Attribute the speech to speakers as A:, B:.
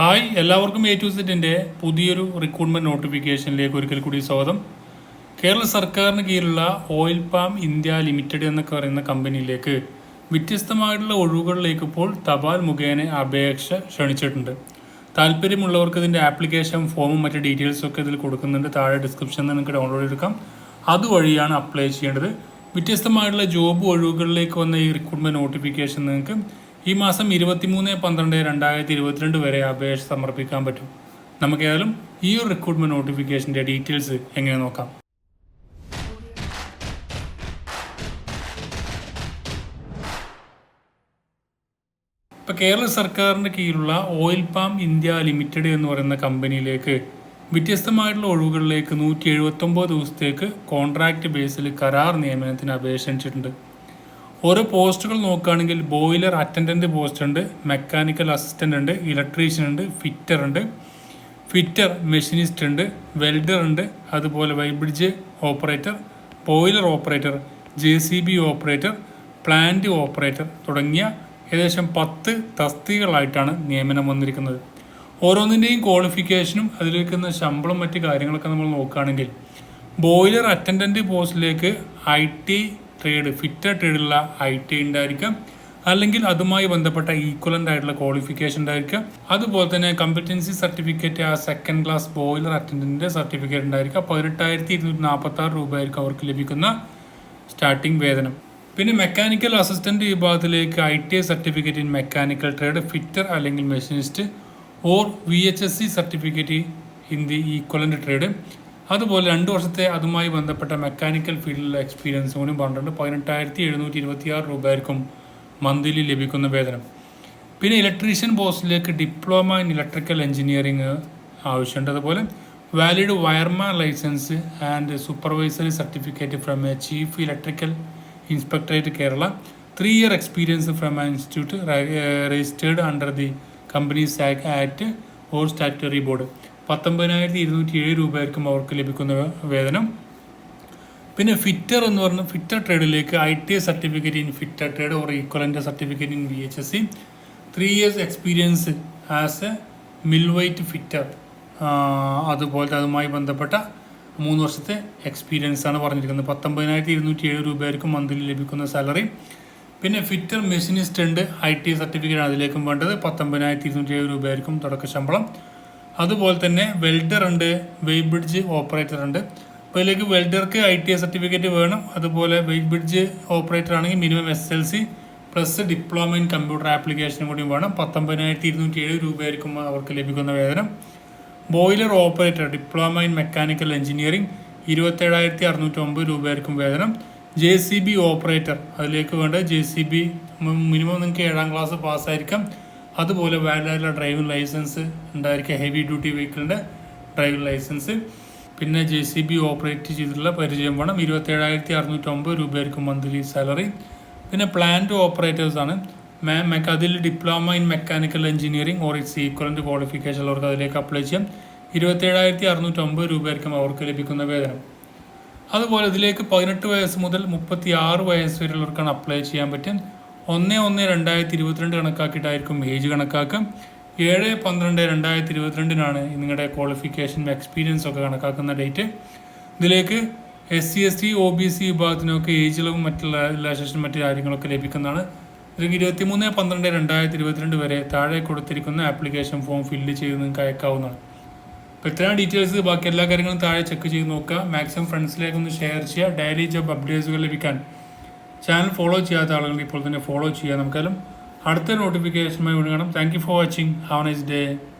A: Hi എല്ലാവർക്കും A to സെറ്റിന്റെ പുതിയൊരു റിക്രൂട്ട്മെന്റ് നോട്ടിഫിക്കേഷനിലേക്ക് ഒരിക്കൽ കൂടി സ്വാഗതം. കേരള സർക്കാരിന് കീഴിലുള്ള ഓയിൽ പാം ഇന്ത്യ ലിമിറ്റഡ് എന്നൊക്കെ പറയുന്ന കമ്പനിയിലേക്ക് വ്യത്യസ്തമായിട്ടുള്ള ഒഴിവുകളിലേക്ക് ഇപ്പോൾ തപാൽ മുഖേന അപേക്ഷ ക്ഷണിച്ചിട്ടുണ്ട്. താല്പര്യമുള്ളവർക്ക് ഇതിന്റെ ആപ്ലിക്കേഷൻ ഫോമും മറ്റു ഡീറ്റെയിൽസും ഒക്കെ ഇതിൽ കൊടുക്കുന്നുണ്ട്. താഴെ ഡിസ്ക്രിപ്ഷനിൽ നിങ്ങൾക്ക് ഡൗൺലോഡ് എടുക്കാം അതുവഴിയാണ് അപ്ലൈ ചെയ്യേണ്ടത്. വ്യത്യസ്തമായിട്ടുള്ള ജോബ് ഒഴിവുകളിലേക്ക് വന്ന ഈ റിക്രൂട്ട്മെന്റ് നോട്ടിഫിക്കേഷൻ നിങ്ങൾക്ക് ഈ മാസം ഇരുപത്തിമൂന്ന് പന്ത്രണ്ട് രണ്ടായിരത്തി ഇരുപത്തിരണ്ട് വരെ അപേക്ഷ സമർപ്പിക്കാൻ പറ്റും. നമുക്ക് ഏതായാലും ഈ ഒരു റിക്രൂട്ട്മെന്റ് നോട്ടിഫിക്കേഷന്റെ ഡീറ്റെയിൽസ് എങ്ങനെ നോക്കാം? ഇപ്പൊ കേരള സർക്കാരിന്റെ കീഴിലുള്ള ഓയിൽ പാം ഇന്ത്യ ലിമിറ്റഡ് എന്ന് പറയുന്ന കമ്പനിയിലേക്ക് വ്യത്യസ്തമായിട്ടുള്ള ഒഴിവുകളിലേക്ക് നൂറ്റി എഴുപത്തി ഒമ്പത് ദിവസത്തേക്ക് കോൺട്രാക്ട് ബേസിൽ കരാർ നിയമനത്തിന് അപേക്ഷിച്ചിട്ടുണ്ട് ഓരോ പോസ്റ്റുകൾ നോക്കുകയാണെങ്കിൽ ബോയിലർ അറ്റൻഡന്റ് പോസ്റ്റ് ഉണ്ട് മെക്കാനിക്കൽ അസിസ്റ്റന്റ് ഉണ്ട് ഇലക്ട്രീഷ്യൻ ഉണ്ട് ഫിറ്റർ ഉണ്ട് ഫിറ്റർ മെഷീനിസ്റ്റ് ഉണ്ട് വെൽഡർ ഉണ്ട് അതുപോലെ weighbridge operator boiler operator J C B operator plant operator തുടങ്ങിയ ഏകദേശം പത്ത് തസ്തികകളായിട്ടാണ് നിയമനം വന്നിരിക്കുന്നത്. ഓരോന്നിന്റെയും ക്വാളിഫിക്കേഷനും അതിലേക്കുന്ന ശമ്പളം മറ്റു കാര്യങ്ങളൊക്കെ നമ്മൾ നോക്കുകയാണെങ്കിൽ ബോയിലർ അറ്റൻഡന്റ് പോസ്റ്റിലേക്ക് ഐ ടി ട്രേഡ് ഫിറ്റർ ട്രേഡുള്ള ഐ ടി ഉണ്ടായിരിക്കാം. അല്ലെങ്കിൽ അതുമായി ബന്ധപ്പെട്ട ഈക്വലന്റ് ആയിട്ടുള്ള ക്വാളിഫിക്കേഷൻ ഉണ്ടായിരിക്കാം. അതുപോലെ തന്നെ കമ്പറ്റൻസി സർട്ടിഫിക്കറ്റ് ആ സെക്കൻഡ് ക്ലാസ് ബോയിലർ അറ്റൻഡന്റിന്റെ സർട്ടിഫിക്കറ്റ് ഉണ്ടായിരിക്കുക പതിനെട്ടായിരത്തി ഇരുന്നൂറ്റി നാൽപ്പത്തി ആറ് രൂപയായിരിക്കും അവർക്ക് ലഭിക്കുന്ന സ്റ്റാർട്ടിംഗ് വേതനം. പിന്നെ മെക്കാനിക്കൽ അസിസ്റ്റന്റ് വിഭാഗത്തിലേക്ക് I T I certificate in mechanical trade fitter അല്ലെങ്കിൽ machinist or V H S C certificate in the equivalent trade അതുപോലെ രണ്ട് വർഷത്തെ അതുമായി ബന്ധപ്പെട്ട മെക്കാനിക്കൽ ഫീൽഡിലുള്ള എക്സ്പീരിയൻസ് കൂടി പറഞ്ഞിട്ടുണ്ട്. പതിനെട്ടായിരത്തി എഴുന്നൂറ്റി ഇരുപത്തി ആറ് രൂപയായിരിക്കും മന്ത്ലി ലഭിക്കുന്ന വേതനം. പിന്നെ ഇലക്ട്രീഷ്യൻ പോസ്റ്റിലേക്ക് ഡിപ്ലോമ ഇൻ ഇലക്ട്രിക്കൽ എഞ്ചിനീയറിംഗ് ആവശ്യമുണ്ട്. അതുപോലെ valid wireman license and supervisory certificate from a chief electrical inspectorate Kerala. Three year experience from a institute registered under the companies act or statutory board പത്തൊമ്പതിനായിരത്തി ഇരുന്നൂറ്റി ഏഴ് രൂപയായിരിക്കും അവർക്ക് ലഭിക്കുന്ന വേതനം. പിന്നെ ഫിറ്റർ എന്ന് പറഞ്ഞ fitter ട്രേഡിലേക്ക് I T A certificate in fitter trade or equivalent certificate in V H S C three years experience as a millwright fitter അതുപോലത്തെ അതുമായി ബന്ധപ്പെട്ട മൂന്ന് വർഷത്തെ എക്സ്പീരിയൻസ് ആണ് പറഞ്ഞിരിക്കുന്നത്. പത്തൊമ്പതിനായിരത്തി ഇരുന്നൂറ്റി ഏഴ് രൂപയായിരിക്കും മന്ത്ലി ലഭിക്കുന്ന സാലറി പിന്നെ ഫിറ്റർ മെഷീനിസ്റ്റ് ഉണ്ട്. ഐ ടി സർട്ടിഫിക്കറ്റ് അതിലേക്കും വേണ്ടത്. പത്തൊമ്പതിനായിരത്തി ഇരുന്നൂറ്റി ഏഴ് രൂപയായിരിക്കും തുടക്ക ശമ്പളം. അതുപോലെ തന്നെ വെൽഡർ ഉണ്ട് വെയ് ബ്രിഡ്ജ് ഓപ്പറേറ്റർ ഉണ്ട്. അപ്പോൾ ഇതിലേക്ക് വെൽഡർക്ക് ഐ ടി സർട്ടിഫിക്കറ്റ് വേണം. അതുപോലെ വെയ് ബ്രിഡ്ജ് ഓപ്പറേറ്റർ ആണെങ്കിൽ minimum S L C plus diploma in computer ആപ്ലിക്കേഷനും കൂടിയും വേണം. പത്തൊമ്പതിനായിരത്തി ഇരുന്നൂറ്റി ഏഴ് രൂപയായിരിക്കും അവർക്ക് ലഭിക്കുന്ന വേതനം. Boiler operator diploma in mechanical engineering ഇരുപത്തേഴായിരത്തി അറുന്നൂറ്റി ഒമ്പത് രൂപയായിരിക്കും വേതനം. ജെ സി ബി ഓപ്പറേറ്റർ അതിലേക്ക് വേണ്ട ജെ സി ബി മിനിമം നിങ്ങൾക്ക് ഏഴാം ക്ലാസ് പാസ്സായിരിക്കാം അതുപോലെ വാലിഡായിട്ടുള്ള ഡ്രൈവിംഗ് ലൈസൻസ് ഉണ്ടായിരിക്കുക ഹെവി ഡ്യൂട്ടി വെഹിക്കിളിന്റെ ഡ്രൈവിംഗ് ലൈസൻസ്. പിന്നെ ജെ സി ബി ഓപ്പറേറ്റ് ചെയ്തിട്ടുള്ള പരിചയം വേണം. ഇരുപത്തേഴായിരത്തി അറുന്നൂറ്റി ഒമ്പത് രൂപയായിരിക്കും മന്ത്ലി സാലറി. പിന്നെ പ്ലാന്റ് ഓപ്പറേറ്റേഴ്സ് ആണ് മെക്ക അതിൽ diploma in mechanical engineering or its equivalent qualification ഉള്ളവർക്ക് അതിലേക്ക് അപ്ലൈ ചെയ്യാം. ഇരുപത്തേഴായിരത്തി അറുന്നൂറ്റി ഒമ്പത് രൂപയായിരിക്കും അവർക്ക് ലഭിക്കുന്ന വേതനം. അതുപോലെ ഇതിലേക്ക് പതിനെട്ട് വയസ്സ് മുതൽ മുപ്പത്തി ആറ് വയസ്സ് വരെയുള്ളവർക്കാണ് അപ്ലൈ ചെയ്യാൻ പറ്റും. ഒന്ന് ഒന്ന് രണ്ടായിരത്തി ഇരുപത്തിരണ്ട് കണക്കാക്കിയിട്ടായിരിക്കും ഏജ് കണക്കാക്കുക. ഏഴ് പന്ത്രണ്ട് രണ്ടായിരത്തി ഇരുപത്തിരണ്ടിനാണ് നിങ്ങളുടെ ക്വാളിഫിക്കേഷൻ എക്സ്പീരിയൻസ് ഒക്കെ കണക്കാക്കുന്ന ഡേറ്റ് ഇതിലേക്ക് S C S T O B C വിഭാഗത്തിനൊക്കെ age ഇളവും മറ്റുള്ള റിലാക്സേഷൻ മറ്റു കാര്യങ്ങളൊക്കെ ലഭിക്കുന്നതാണ്. ഇതിലേക്ക് ഇരുപത്തിമൂന്ന് പന്ത്രണ്ട് രണ്ടായിരത്തി ഇരുപത്തിരണ്ട് വരെ താഴെ കൊടുത്തിരിക്കുന്ന ആപ്ലിക്കേഷൻ ഫോം ഫില്ല് ചെയ്ത് നിങ്ങൾക്ക് അയക്കാവുന്നതാണ്. അപ്പോൾ ഇത്രയും ഡീറ്റെയിൽസ് ബാക്കി എല്ലാ കാര്യങ്ങളും താഴെ ചെക്ക് ചെയ്ത് നോക്കുക. മാക്സിമം ഫ്രണ്ട്സിലേക്കൊന്ന് ഷെയർ ചെയ്യുക. ഡെയിലി ജോബ് അപ്ഡേറ്റ്സുകൾ ലഭിക്കാൻ ചാനൽ ഫോളോ ചെയ്യാത്ത ആളുകൾ ഇപ്പോൾ തന്നെ ഫോളോ ചെയ്യുക നമുക്കാലും അടുത്ത നോട്ടിഫിക്കേഷനുമായി വിടുകണം thank you for watching have nice day